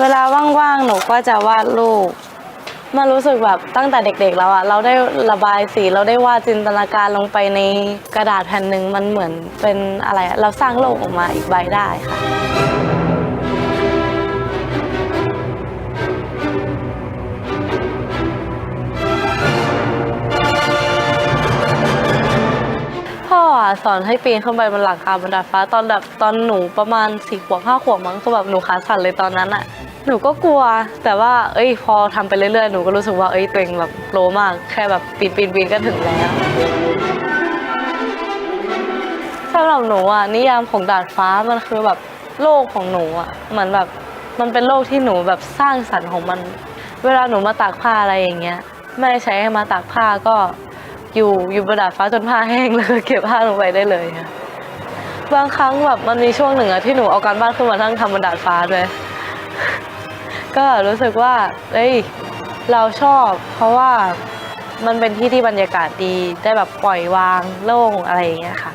เวลาว่างๆ หนูก็จะวาดรูปมันรู้สึกแบบตั้งแต่เด็กๆแล้วอะเราได้ระบายสีเราได้วาดจินตนาการลงไปในกระดาษแผ่นหนึ่งมันเหมือนเป็นอะไรอะเราสร้างโลกออกมาอีกใบได้ค่ะ พ่ออะสอนให้ปีนขึ้นไปบนหลังคาบนดาดฟ้าตอนแบบตอนหนูประมาณสี่ขวบห้าขวบมั้งคือแบบหนูขาสั่นเลยตอนนั้นอะ หนูก็กลัว แต่ว่า เอ้ย พอทำไปเรื่อยๆ หนูก็รู้สึกว่า เอ้ยตัวเองแบบโปรมาก แค่แบบปีนปีนปีนก็ถึงแล้วสำหรับหนูอะนิยามของดาดฟ้ามันคือแบบโลกของหนูอะเหมือนแบบมันเป็นโลกที่หนูแบบสร้างสรรค์ของมัน เวลาหนูมาตากผ้าอะไรอย่างเงี้ยแม่ใช้ให้มาตากผ้าก็อยู่อยู่บนดาดฟ้าจนผ้าแห้งแล้วก็เก็บผ้าลงไปได้เลยค่ะบางครั้งแบบมันมีช่วงหนึ่งอะที่หนูเอาการบ้านขึ้นมานั่งทำบนดาดฟ้าด้วย ก็รู้สึกว่าเอ้ยเราชอบ เพราะว่ามันเป็นที่ที่บรรยากาศดีได้แบบปล่อยวางโล่งอะไรอย่างเงี้ยค่ะ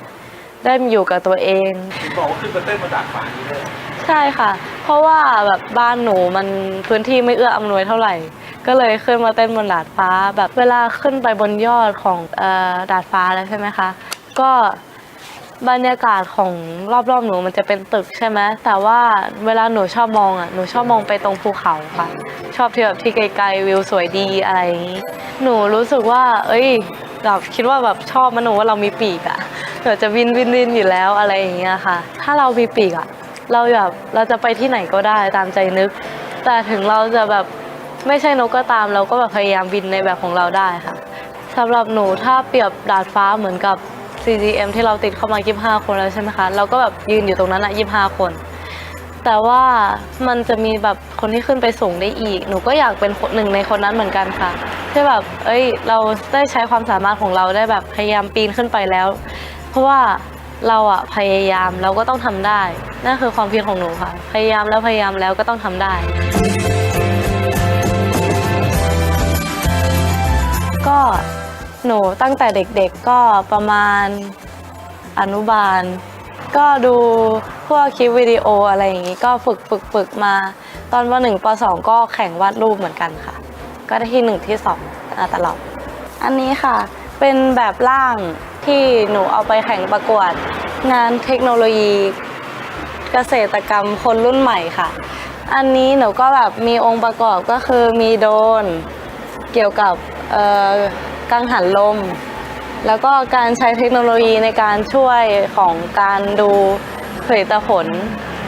ได้อยู่กับตัวเอง บอกว่าขึ้นมาเต้นมาดาดฟ้านี้เลยใช่ค่ะ เพราะว่าแบบบ้านหนูมันพื้นที่ไม่เอื้ออำนวยเท่าไหร่ ก็เลยขึ้นมาเต้นบนดาดฟ้า แบบเวลาขึ้นไปบนยอดของเอ่อดาดฟ้าแล้วใช่ไหมคะ ก็ บรรยากาศของรอบๆหนูมันจะเป็นตึกใช่ไหมแต่ว่าเวลาหนูชอบมองอะหนูชอบมองไปตรงภูเขาค่ะ ชอบที่แบบที่ไกลๆวิวสวยดีอะไรอย่างนี้หนูรู้สึกว่า เอ้ยแบบคิดว่าแบบชอบมันหนูว่าเรามีปีกอะเดี๋ยวจะวินวินวินอยู่แล้วอะไรอย่างเงี้ยค่ะ ถ้าเรามีปีกอะเราแบบเราจะไปที่ไหนก็ได้ตามใจนึก แต่ถึงเราจะแบบไม่ใช่นกก็ตามเราก็แบบพยายามบินในแบบของเราได้ค่ะสำหรับหนูถ้าเปรียบดาดฟ้าเหมือนกับ CGM ที่เราติดเข้ามา 25 คนแล้วใช่ไหมคะ เราก็แบบยืนอยู่ตรงนั้นอะ25 คน แต่ว่ามันจะมีแบบคนที่ขึ้นไปสูงได้อีก หนูก็อยากเป็นคนหนึ่งในคนนั้นเหมือนกันค่ะ ที่แบบ เอ้ย เราได้ใช้ความสามารถของเราได้แบบพยายามปีนขึ้นไปแล้ว เพราะว่าเราอะพยายามเราก็ต้องทำได้ นั่นคือความคิดของหนูค่ะ พยายามแล้วพยายามแล้วก็ต้องทำได้ ก็ หนูตั้งแต่เด็กๆก็ประมาณอนุบาล ก็ดูพวกคลิปวิดีโออะไรอย่างนี้ก็ฝึกฝึกฝึกมา ตอนปหนึ่งปสองก็แข่งวาดรูปเหมือนกันค่ะ ก็ได้ที่หนึ่งที่สองตลอด อันนี้ค่ะเป็นแบบร่างที่หนูเอาไปแข่งประกวด งานเทคโนโลยีเกษตรกรรมคนรุ่นใหม่ค่ะ อันนี้หนูก็แบบมีองค์ประกอบก็คือมีโดนเกี่ยวกับเอ่อ กังหันลม แล้วก็การใช้เทคโนโลยีในการช่วยของการดูผลิตผล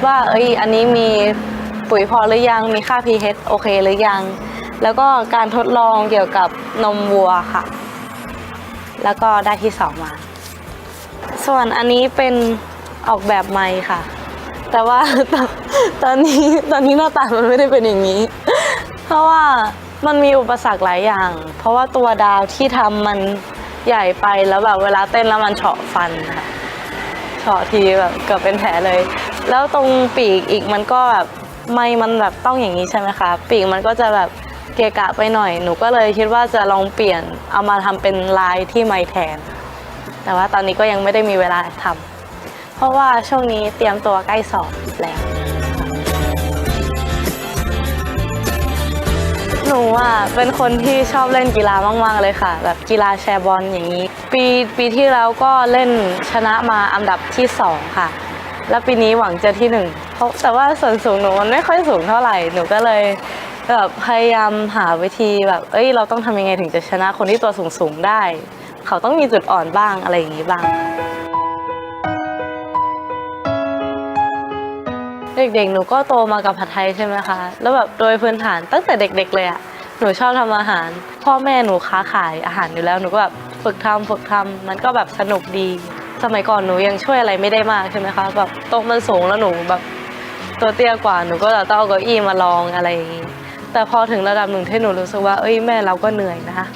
ว่าเอ้ยอันนี้มีปุ๋ยพอหรือยังมีค่า pH โอเคหรือยัง แล้วก็การทดลองเกี่ยวกับนมวัวค่ะ แล้วก็ได้ที่สองมา ส่วนอันนี้เป็นออกแบบไม้ค่ะ แต่ว่าตอนนี้ตอนนี้หน้าตามันไม่ได้เป็นอย่างนี้ เพราะว่า มันมีอุปสรรคหลายอย่าง เพราะว่าตัวดาวที่ทำมันใหญ่ไปแล้วแบบเวลาเต้นแล้วมันเฉาะฟันค่ะเฉาะทีแบบเกือบเป็นแผลเลย แล้วตรงปีกอีกมันก็แบบไม่มันแบบต้องอย่างนี้ใช่ไหมคะ ปีกมันก็จะแบบเกะกะไปหน่อย หนูก็เลยคิดว่าจะลองเปลี่ยนเอามาทำเป็นลายที่ไม้แทน แต่ว่าตอนนี้ก็ยังไม่ได้มีเวลาทำเพราะว่าช่วงนี้เตรียมตัวใกล้สอบแล้ว หนูอะเป็นคนที่ชอบเล่นกีฬามาก ๆ เลยค่ะ แบบกีฬาแชร์บอลอย่างนี้ ปีปีที่แล้วก็เล่นชนะมาอันดับที่สองค่ะ แล้วปีนี้หวังจะที่หนึ่งเพราะแต่ว่าส่วนสูงหนูมันไม่ค่อยสูงเท่าไหร่หนูก็เลยแบบพยายามหาวิธีแบบ เอ้ยเราต้องทำยังไงถึงจะชนะคนที่ตัวสูงๆได้ เขาต้องมีจุดอ่อนบ้างอะไรอย่างนี้บ้าง เด็กๆ หนูก็โตมากับผัดไทยใช่ไหมคะ แล้วแบบโดยพื้นฐานตั้งแต่เด็ก ๆ เลยอะหนูชอบทำอาหาร พ่อแม่หนูค้าขายอาหารอยู่แล้ว หนูก็แบบฝึกทำฝึกทำมันก็แบบสนุกดี สมัยก่อนหนูยังช่วยอะไรไม่ได้มากใช่ไหมคะ แบบโต๊ะมันสูงแล้วหนูแบบตัวเตี้ยกว่า หนูก็ต้องเอาเก้าอี้มาลองอะไรอย่างงี้ แต่พอถึงระดับหนึ่งที่หนูรู้สึกว่า เอ้ยแม่เราก็เหนื่อยนะคะ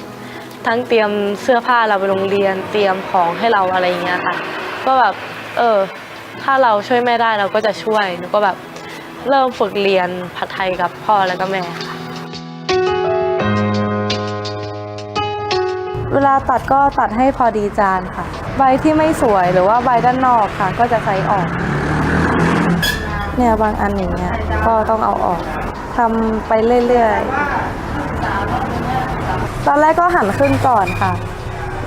ทั้งเตรียมเสื้อผ้าเราไปโรงเรียน เตรียมของให้เราอะไรอย่างเงี้ยค่ะ ก็แบบ เออ ถ้าเราช่วยแม่ได้เราก็จะช่วยหนูก็แบบเริ่มฝึกเรียนผัดไทยกับพ่อแล้วก็แม่ค่ะเวลาตัดก็ตัดให้พอดีจานค่ะ ใบที่ไม่สวยหรือว่าใบด้านนอกค่ะ ก็จะใช้ออก เนี่ยบางอันอย่างเงี้ยก็ต้องเอาออกทำไปเรื่อยๆ ตอนแรกก็หั่นครึ่งก่อนค่ะ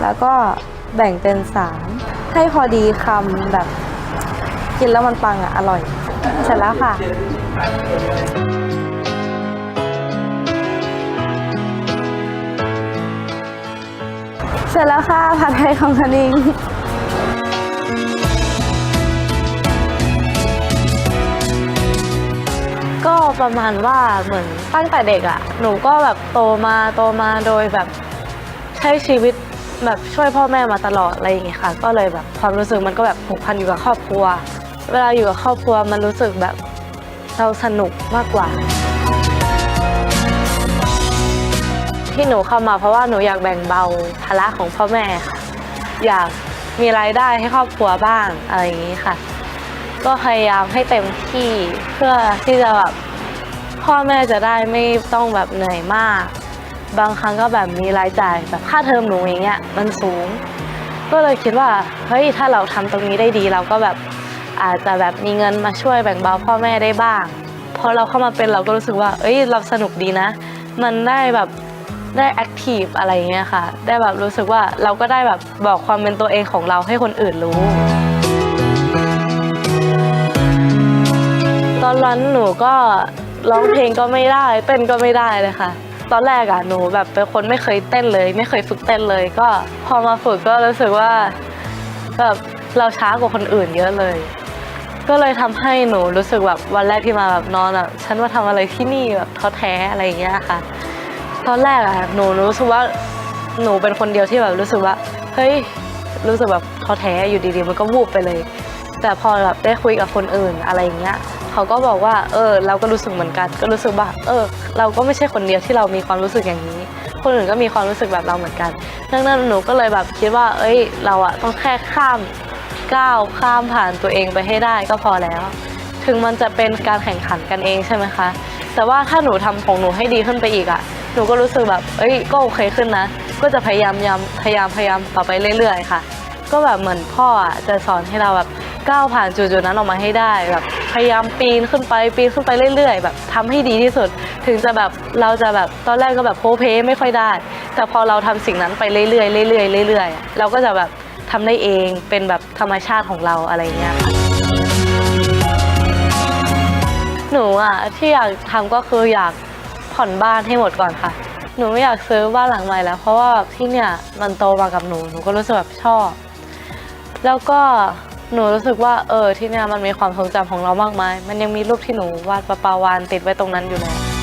แล้วก็แบ่งเป็นสามให้พอดีคำแบบ กินแล้วมันปังอะ อร่อย เสร็จแล้วค่ะเสร็จแล้วค่ะผัดไทยของคณิง ก็ประมาณว่าเหมือนตั้งแต่เด็กอะ่ะ หนูก็แบบโตมาโตมาโดยแบบใช้ชีวิตแบบช่วยพ่อแม่มาตลอดอะไรอย่างเงี้ยค่ะ ก็เลยแบบความรู้สึกมันก็แบบผูกพันอยู่กับครอบครัว เวลาอยู่กับครอบครัวมันรู้สึกแบบเราสนุกมากกว่า ที่หนูเข้ามาเพราะว่าหนูอยากแบ่งเบาภาระของพ่อแม่ค่ะ อยากมีรายได้ให้ครอบครัวบ้างอะไรอย่างนี้ค่ะ ก็พยายามให้เต็มที่เพื่อที่จะแบบพ่อแม่จะได้ไม่ต้องแบบเหนื่อยมาก บางครั้งก็แบบมีรายจ่ายแบบค่าเทอมหนูอย่างเงี้ยมันสูง ก็เลยคิดว่าเฮ้ยถ้าเราทำตรงนี้ได้ดีเราก็แบบ อาจจะแบบมีเงินมาช่วยแบ่งเบาพ่อแม่ได้บ้างพอเราเข้ามาเป็นเราก็รู้สึกว่า เอ้ยเราสนุกดีนะ มันได้แบบได้แอคทีฟอะไรเงี้ยค่ะ ได้แบบรู้สึกว่าเราก็ได้แบบบอกความเป็นตัวเองของเราให้คนอื่นรู้ ตอนนั้นหนูก็ร้องเพลงก็ไม่ได้เต้นก็ไม่ได้เลยค่ะ ตอนแรกอะหนูแบบเป็นคนไม่เคยเต้นเลย ไม่เคยฝึกเต้นเลย ก็พอมาฝึกก็รู้สึกว่าแบบเราช้ากว่าคนอื่นเยอะเลย ก็เลยทำให้หนูรู้สึกแบบวันแรกที่มาแบบนอนอะฉันมาทำอะไรที่นี่แบบท้อแท้อะไรอย่างเงี้ยค่ะ ตอนแรกอะหนูรู้สึกว่าหนูเป็นคนเดียวที่แบบรู้สึกว่าเฮ้ยรู้สึกแบบท้อแท้อยู่ดีๆ มันก็วูบไปเลย แต่พอแบบได้คุยกับคนอื่นอะไรอย่างเงี้ยเขาก็บอกว่าเออเราก็รู้สึกเหมือนกัน ก็รู้สึกว่าเออ เราก็ไม่ใช่คนเดียวที่เรามีความรู้สึกอย่างนี้ คนอื่นก็มีความรู้สึกแบบเราเหมือนกันดังนั้นหนูก็เลยแบบคิดว่า เอ้ย เราอะต้องแค่ข้าม ก้าวข้ามผ่านตัวเองไปให้ได้ก็พอแล้ว ถึงมันจะเป็นการแข่งขันกันเองใช่ไหมคะ แต่ว่าถ้าหนูทำของหนูให้ดีขึ้นไปอีกอะหนูก็รู้สึกแบบเอ้ยก็โอเคขึ้นนะ ก็จะพยายามยำพยายามพยายามต่อไปเรื่อยๆค่ะ ก็แบบเหมือนพ่ออะจะสอนให้เราแบบก้าวผ่านจุดๆนั้นออกมาให้ได้แบบพยายามปีนขึ้นไปปีนขึ้นไปเรื่อย ๆ แบบทำให้ดีที่สุด ถึงจะแบบเราจะแบบตอนแรกก็แบบโพเพไม่ค่อยได้ แต่พอเราทำสิ่งนั้นไปเรื่อยๆเรื่อยๆเรื่อยๆเราก็จะแบบ ทำได้เองเป็นแบบธรรมชาติของเราอะไรเงี้ยค่ะหนูอะที่อยากทำก็คืออยากผ่อนบ้านให้หมดก่อนค่ะ หนูไม่อยากซื้อบ้านหลังใหม่แล้ว เพราะว่าแบบที่เนี่ยมันโตมากับหนูหนูก็รู้สึกแบบชอบ แล้วก็หนูรู้สึกว่าเออที่เนี่ยมันมีความทรงจำของเรามากมาย มันยังมีรูปที่หนูวาดปะปาวานติดไว้ตรงนั้นอยู่เลย